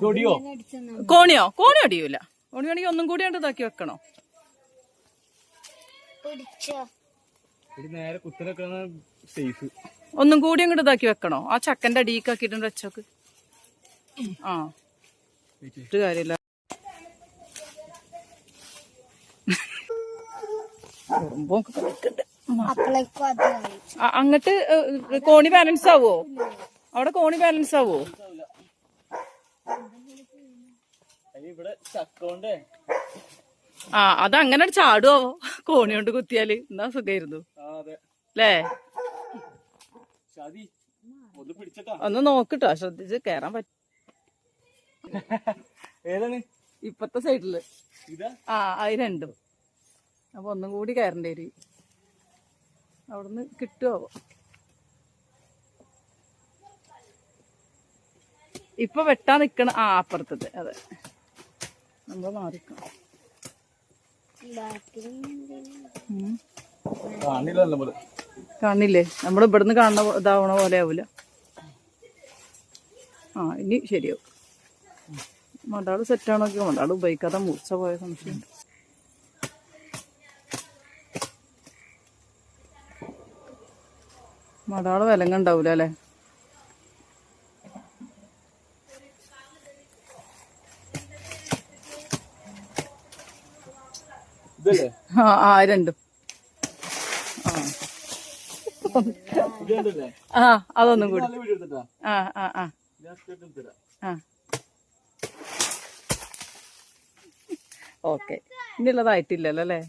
Conio? കോണി അടിയൂല. കോണി വേണമെങ്കിൽ ഒന്നും കൂടി കണ്ട് ഇതാക്കി വെക്കണോ? ഒന്നും കൂടി അങ്ങോട്ട് ഇതാക്കി വെക്കണോ? ആ ചക്കന്റെ അടിയിക്കാക്കിട്ടുണ്ട് വെച്ചോക്ക്. ആ. ഒരു കാര്യമില്ല. കളിക്കണ്ട്. അങ്ങട്ട് കോണി ബാലൻസ് ആവോ? അവിടെ കോണി ബാലൻസ് ആവോ? ആ അത് അങ്ങനെ ചാടുവോ? കോണി കൊണ്ട് കുത്തിയാൽ. എന്നാ സുഖായിരുന്നു. അല്ലേ ഒന്ന് നോക്കിട്ടോ. ശ്രദ്ധിച്ച് കേറാൻ പറ്റും ഇപ്പത്തെ സൈഡിൽ. ആ അത് രണ്ടും. അപ്പൊ ഒന്നും കൂടി കയറേണ്ടി വരും. അവിടുന്ന് കിട്ടുമോ ഇപ്പൊ വെട്ടാൻ നിക്കണ ആ അപ്പുറത്തത്. അതെ. നമ്മൾ മാറിക്കണം കാണില്ലേ? നമ്മൾ നമ്മൾ ഇവിടുന്ന് കാണുന്ന ഇതാവണ പോലെ ആവൂല. ആ ഇനി ശരിയാവും. മടാൾ സെറ്റാണോ മടാൾ ഉപയോഗിക്കാതെ മൂർച്ച പോയ സംശയം മടാൾ വിലങ്ങണ്ടാവൂല അല്ലേ? ആ ആ രണ്ടും. അതൊന്നും കൂടി. ആ ആ ആ. ഓക്കെ. അല്ലേ?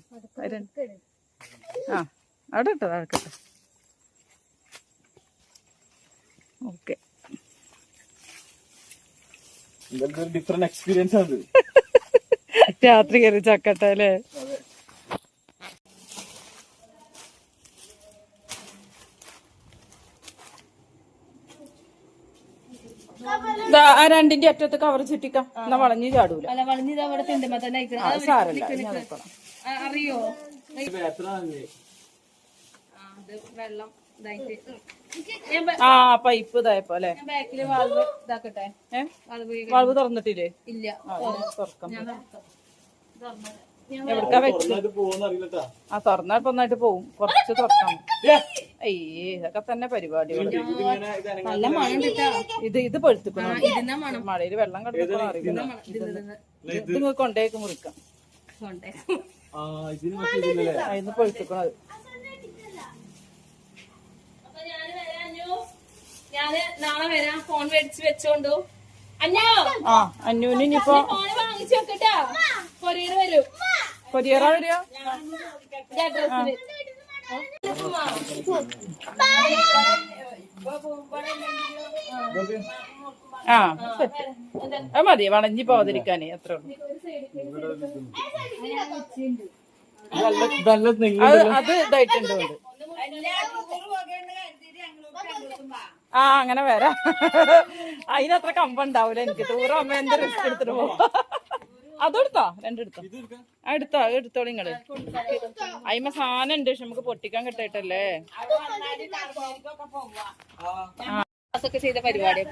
ആ അവിടെ ഇട്ടോ അടക്കട്ടെ ഓക്കെ. ഡിഫറെന്റ് എക്സ്പീരിയൻസ് ആണ്. രാത്രി കയറി ചക്കട്ടെ അല്ലേ? ആ രണ്ടിന്റെ അറ്റത്ത് കവർ ചുറ്റിക്കാം. എന്നാ വളഞ്ഞു ചാടൂല. അല്ല വളഞ്ഞത് അവിടെ തിണ്ടുമ്പോ തന്നെ അയക്കണം. ആ, സാരല്ല അറിയോ? ആ, വെള്ളം ഇതായിട്ട്. ഞാൻ ബ- ആ പൈപ്പ് ഇതായപ്പോ അല്ലേ? ഞാൻ ബാക്കിൽ വാൾവ് ഇതാക്കട്ടെ? ഏ? വാൾവ് വളവ് തുറന്നിട്ടില്ലേ? ഇല്ല. ഞാൻ തുറക്കാം. എവിടക്കാ വെച്ച്? ആ തുറന്നാൽ ഇപ്പൊ ഒന്നായിട്ട് പോവും. കുറച്ച് തുറക്കാം. അയ്യേ ഇതൊക്കെ തന്നെ പരിപാടികൾ ഇത് നല്ല മണം ഇത് ഇത് പഴുത്തുക്കണം? മഴയിൽ വെള്ളം കിടക്കണം അറിയില്ല ഇത് കൊണ്ടേക്ക് മുറിക്കാം. കൊണ്ടേ. ആ അത്? ഞാൻ നാളെ വരാം. ഫോൺ മേടിച്ച് വെച്ചോണ്ടു. അഞ്ഞോ? ആ അന്നൂന് ഇനിയിപ്പോ ഫോണ് വാങ്ങിച്ചു വെക്കട്ടോ. കൊറിയർ വരും. കൊരിയറ ആ. അത് മതി വളഞ്ഞി പോവാതിരിക്കാനേ അത്ര അത് അത് ഇതായിട്ടുണ്ട് ആ അങ്ങനെ വരാം. അതിനത്ര കമ്പുണ്ടാവൂല എനിക്ക്. ദൂരം അമ്മ എന്റെ റിസ്ക് എടുത്തിട്ട് പോവാ. അതെടുത്തോ? രണ്ടെടുത്തോ. ഇത് എടുക്കാം. ആ എടുത്തോ എടുത്തോളി നിങ്ങൾ അയിമ സാധനം ഉണ്ട് പക്ഷെ നമുക്ക് പൊട്ടിക്കാൻ കിട്ടായിട്ടല്ലേ? ചെയ്ത പരിപാടി